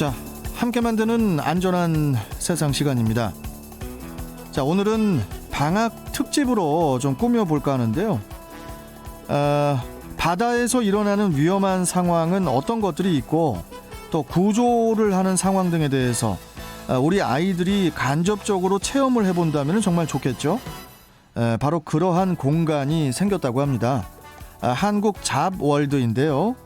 자, 함께 만드는 안전한 세상 시간입니다. 자, 오늘은 방학 특집으로 좀 꾸며볼까 하는데요. 아, 바다에서 일어나는 위험한 상황은 어떤 것들이 있고 또 구조를 하는 상황 등에 대해서 아, 우리 아이들이 간접적으로 체험을 해본다면 정말 좋겠죠. 에, 바로 그러한 공간이 생겼다고 합니다. 아, 한국 잡월드인데요.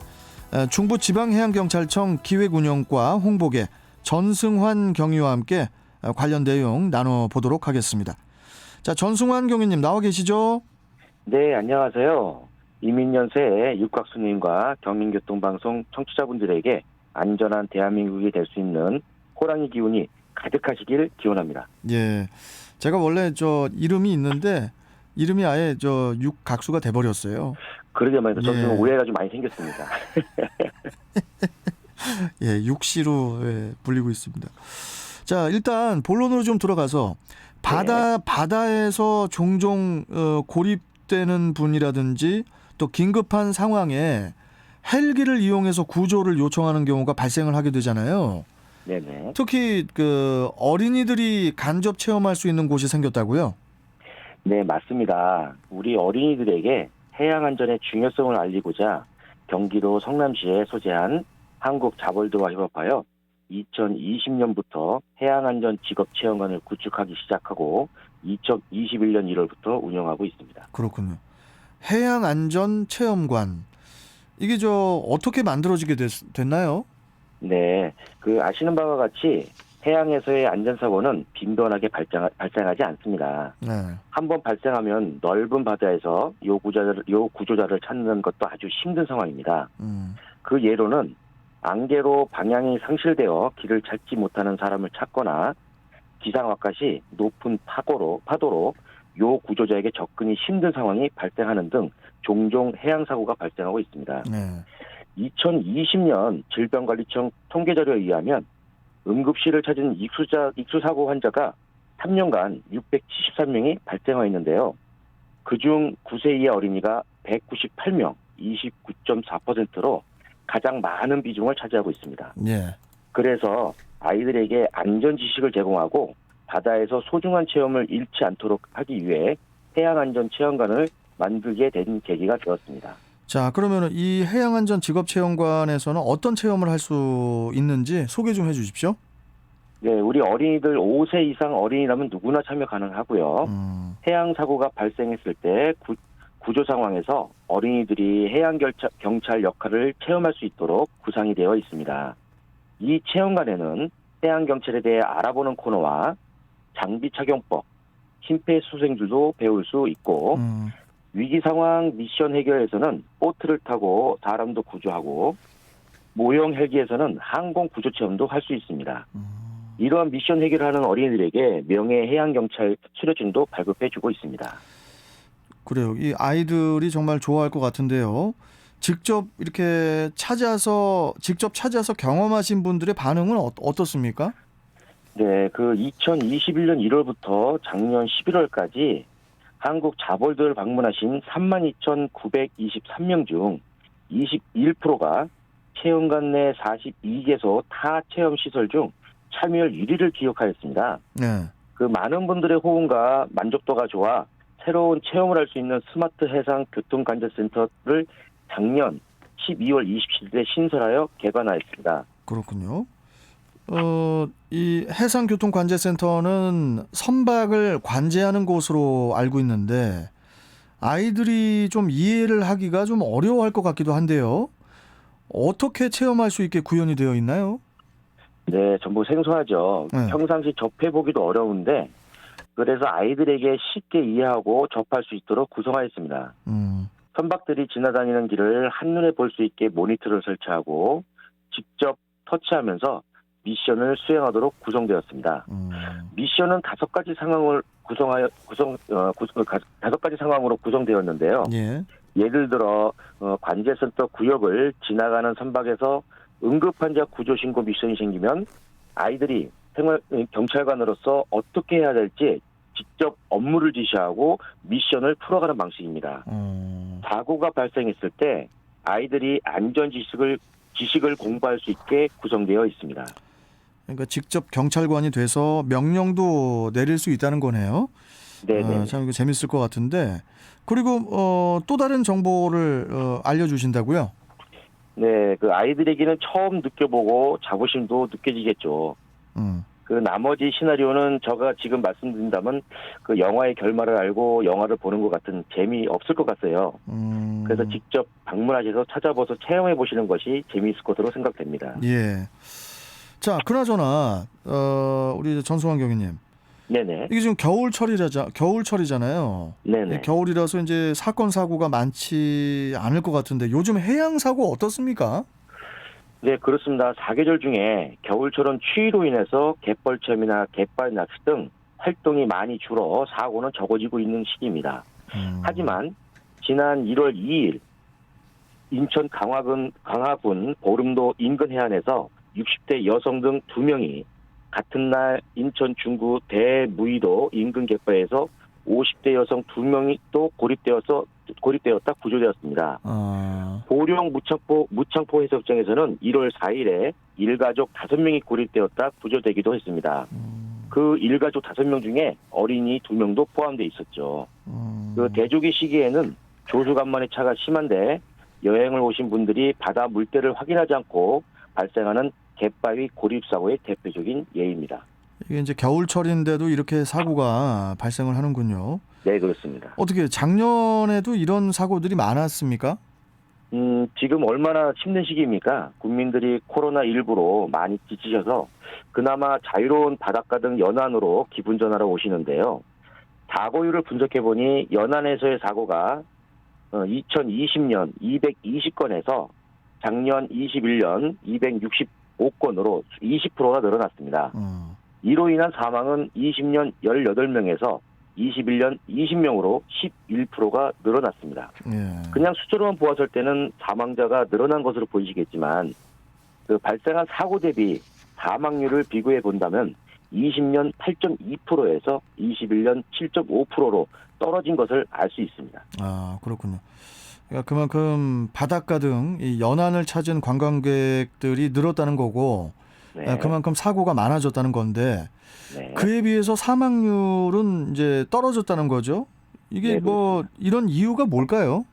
에, 중부지방해양경찰청 기획운영과 홍보계 전승환 경위와 함께 어, 관련 내용 나눠보도록 하겠습니다. 자, 전승환 경위님 나와 계시죠? 네, 안녕하세요. 이민연세 육각수님과 경민교통방송 청취자분들에게 안전한 대한민국이 될 수 있는 호랑이 기운이 가득하시길 기원합니다. 예. 제가 원래 저 이름이 있는데 이름이 아예 저 육각수가 돼 버렸어요. 그러게 말해서 저는 예. 좀 오해가 좀 많이 생겼습니다. 예, 육시로 예, 불리고 있습니다. 자, 일단 본론으로 좀 들어가서 바다 바다에서 종종 어, 고립되는 분이라든지 또 긴급한 상황에 헬기를 이용해서 구조를 요청하는 경우가 발생을 하게 되잖아요. 네네. 특히 그 어린이들이 간접 체험할 수 있는 곳이 생겼다고요. 네, 맞습니다. 우리 어린이들에게 해양 안전의 중요성을 알리고자 경기도 성남시에 소재한 한국 자벌드와 협업하여 2020년부터 해양안전 직업 체험관을 구축하기 시작하고 2021년 1월부터 운영하고 있습니다. 그렇군요. 해양 안전 체험관 이게 저 어떻게 만들어지게 됐, 됐나요? 네, 그 아시는 바와 같이 해양에서의 안전사고는 빈번하게 발생, 발생하 지 않습니다. 네. 한번 발생하면 넓은 바다에서 요 구조자를, 요 구조자를 찾는 것도 아주 힘든 상황입니다. 음. 그 예로는 안개로 방향이 상실되어 길을 찾지 못하는 사람을 찾거나 기상악화 시 높은 파고로, 파도로 요 구조자에게 접근이 힘든 상황이 발생하는 등 종종 해양 사고가 발생하고 있습니다. 네. 2020년 질병관리청 통계자료에 의하면 응급실을 찾은 익수자, 익수사고 환자가 3년간 673명이 발생하였는데요. 그중 9세 이하 어린이가 198명, 29.4%로 가장 많은 비중을 차지하고 있습니다. 예. 그래서 아이들에게 안전 지식을 제공하고 바다에서 소중한 체험을 잃지 않도록 하기 위해 해양 안전 체험관을 만들게 된 계기가 되었습니다. 자, 그러면은 이 해양안전 직업체험관에서는 어떤 체험을 할 수 있는지 소개 좀 해주십시오. 네, 우리 어린이들 5세 이상 어린이라면 누구나 참여 가능하고요. 음, 해양 사고가 발생했을 때 구, 구조 상황에서 어린이들이 해양 결차, 경찰 역할을 체험할 수 있도록 구상이 되어 있습니다. 이 체험관에는 해양 경찰에 대해 알아보는 코너와 장비 착용법, 심폐소생술도 배울 수 있고 음, 위기 상황 미션 해결에서는 보트를 타고 사람도 구조하고 모형 헬기에서는 항공 구조 체험도 할 수 있습니다. 음. 이러한 미션 해결을 하는 어린이들에게 명예 해양 경찰 수료증도 발급해 주고 있습니다. 그래요. 이 아이들이 정말 좋아할 것 같은데요. 직접 이렇게 찾아서 직접 찾아서 경험하신 분들의 반응은 어, 어떻습니까? 네, 그 2021년 1월부터 작년 11월까지 한국 자벌들을 방문하신 32,923명 중 21%가 체험관 내 42개소 타 체험 시설 중 참여율 1위를 기록하였습니다. 네. 그 많은 분들의 호응과 만족도가 좋아 새로운 체험을 할 수 있는 스마트 해상 교통관제센터를 작년 12월 27일에 신설하여 개관하였습니다. 그렇군요. 어, 이 해상교통관제센터는 선박을 관제하는 곳으로 알고 있는데 아이들이 좀 이해를 하기가 좀 어려워할 것 같기도 한데요. 어떻게 체험할 수 있게 구현이 되어 있나요? 네, 전부 생소하죠. 네. 평상시 접해보기도 어려운데 그래서 아이들에게 쉽게 이해하고 접할 수 있도록 구성하였습니다. 음, 선박들이 지나다니는 길을 한눈에 볼 수 있게 모니터를 설치하고 직접 터치하면서 미션을 수행하도록 구성되었습니다. 음, 미션은 다섯 가지 상황을 구성하여 구성 어, 구성 가- 다섯 가지 상황으로 구성되었는데요. 예, 예를 들어 어, 관제센터 구역을 지나가는 선박에서 응급 환자 구조 신고 미션이 생기면 아이들이 생활 경찰관으로서 어떻게 해야 될지 직접 업무를 지시하고 미션을 풀어가는 방식입니다. 음, 사고가 발생했을 때 아이들이 안전 지식을 지식을 공부할 수 있게 구성되어 있습니다. 그러니까 직접 경찰관이 돼서 명령도 내릴 수 있다는 거네요. 네네. 아, 참 이거 재밌을 것 같은데 그리고 어, 또 다른 정보를 어, 알려주신다고요? 네, 그 아이들에게는 처음 느껴보고 자부심도 느껴지겠죠. 음. 그 나머지 시나리오는 제가 지금 말씀드린다면 그 영화의 결말을 알고 영화를 보는 것 같은 재미 없을 것 같아요. 음. 그래서 직접 방문하셔서 찾아봐서 체험해 보시는 것이 재미있을 것으로 생각됩니다. 예. 자, 그나저나 어, 우리 전승환 경위님 네네. 이게 지금 겨울철이라자 겨울철이잖아요. 네네. 이 겨울이라서 이제 사건 사고가 많지 않을 것 같은데 요즘 해양 사고 어떻습니까? 네, 그렇습니다. 사계절 중에 겨울철은 추위로 인해서 갯벌 체험이나 갯발 낚시 등 활동이 많이 줄어 사고는 적어지고 있는 시기입니다. 음. 하지만 지난 1월 2일 인천 강화군 강화군 보름도 인근 해안에서 60대 여성 등두 명이 같은 날 인천 중구 대무의도 인근 갯바에서 50대 여성 두 명이 또 고립되어서 고립되었다 구조되었습니다. 아, 보령 무창포 무창포 해수욕장에서는 1월 4일에 일가족 5명이 고립되었다 구조되기도 했습니다. 음, 그 일가족 5명 중에 어린이 2명도 포함돼 있었죠. 음. 그 대조기 시기에는 조수간만의 차가 심한데 여행을 오신 분들이 바다 물때를 확인하지 않고 발생하는 갯바위 고립 사고의 대표적인 예입니다. 이게 이제 겨울철인데도 이렇게 사고가 발생을 하는군요. 네, 그렇습니다. 어떻게 작년에도 이런 사고들이 많았습니까? 음, 지금 얼마나 힘든 시기입니까? 국민들이 코로나19로 많이 지치셔서 그나마 자유로운 바닷가 등 연안으로 기분 전하러 오시는데요. 사고율을 분석해 보니 연안에서의 사고가 2020년 220건에서 작년 21년 265건으로 20%가 늘어났습니다. 음, 이로 인한 사망은 20년 18명에서 21년 20명으로 11%가 늘어났습니다. 예. 그냥 숫자로만 보았을 때는 사망자가 늘어난 것으로 보이시겠지만 그 발생한 사고 대비 사망률을 비교해 본다면 20년 8.2%에서 21년 7.5%로 떨어진 것을 알 수 있습니다. 아 그렇군요. 그러니까 그만큼 바닷가 등 이 연안을 찾은 관광객들이 늘었다는 거고 네. 아, 그만큼 사고가 많아졌다는 건데 네. 그에 비해서 사망률은 이제 떨어졌다는 거죠. 이게 네, 뭐 이런 이유가 뭘까요?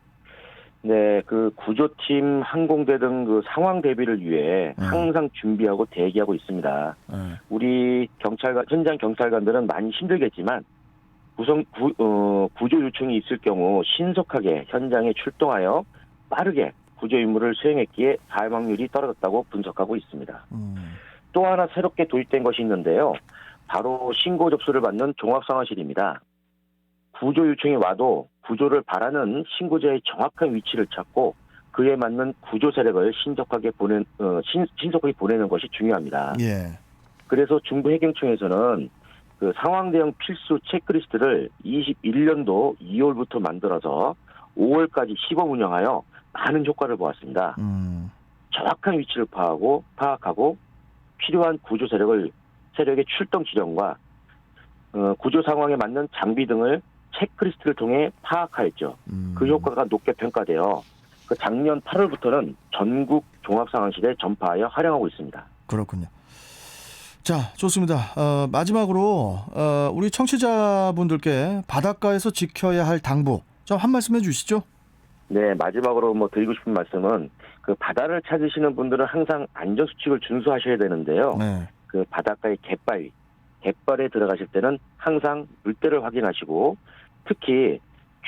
네, 그 구조팀, 항공대 등 그 상황 대비를 위해 음. 항상 준비하고 대기하고 있습니다. 예. 우리 경찰관, 현장 경찰관들은 많이 힘들겠지만 구성, 구, 어, 구조 요청이 있을 경우 신속하게 현장에 출동하여 빠르게 구조 임무를 수행했기에 사망률이 떨어졌다고 분석하고 있습니다. 음, 또 하나 새롭게 도입된 것이 있는데요. 바로 신고 접수를 받는 종합상황실입니다. 구조 요청이 와도 구조를 바라는 신고자의 정확한 위치를 찾고 그에 맞는 구조 세력을 신속하게 보내 어, 신, 신속하게 보내는 것이 중요합니다. 예. 그래서 중부 해경청에서는 그 상황 대응 필수 체크리스트를 21년도 2월부터 만들어서 5월까지 시범 운영하여 많은 효과를 보았습니다. 음, 정확한 위치를 파악하고 파악하고 필요한 구조 세력을 세력의 출동 지령과 어, 구조 상황에 맞는 장비 등을 체크리스트를 통해 파악하였죠. 음. 그 효과가 높게 평가되어 그 작년 8월부터는 전국 종합상황실에 전파하여 활용하고 있습니다. 그렇군요. 자, 좋습니다. 어, 마지막으로 어, 우리 청취자분들께 바닷가에서 지켜야 할 당부 좀 한 말씀 해주시죠. 네, 마지막으로 뭐 드리고 싶은 말씀은 그 바다를 찾으시는 분들은 항상 안전 수칙을 준수하셔야 되는데요. 네. 그 바닷가의 갯바위, 갯벌에 들어가실 때는 항상 물때를 확인하시고 특히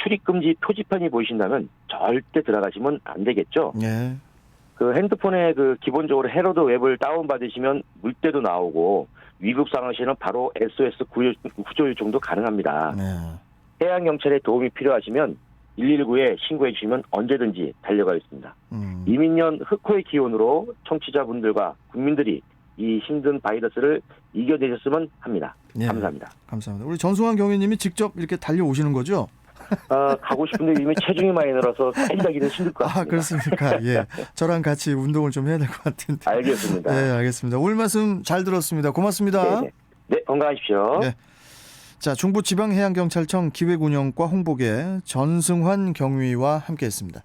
출입 금지 표지판이 보이신다면 절대 들어가시면 안 되겠죠. 예. 그 핸드폰에 그 기본적으로 헤로드 웹을 다운 받으시면 물때도 나오고 위급 상황 시에는 바로 SOS 구조, 구조 요청도 가능합니다. 네. 해양 경찰의 도움이 필요하시면 119에 신고해 주시면 언제든지 달려가 있습니다. 음. 이민년 흑호의 기원으로 청취자분들과 국민들이 이 힘든 바이러스를 이겨내셨으면 합니다. 예. 감사합니다. 감사합니다. 우리 전승환 경위님이 직접 이렇게 달려오시는 거죠? 아, 가고 싶은데 이미 체중이 많이 늘어서 달리기는 힘들 것 아, 같습니다. 그렇습니까? 예. 저랑 같이 운동을 좀 해야 될 것 같은데. 알겠습니다. 네, 알겠습니다. 오늘 말씀 잘 들었습니다. 고맙습니다. 네네. 네, 건강하십시오. 네. 자, 중부지방해양경찰청 기획운영과 홍보계 전승환 경위와 함께했습니다.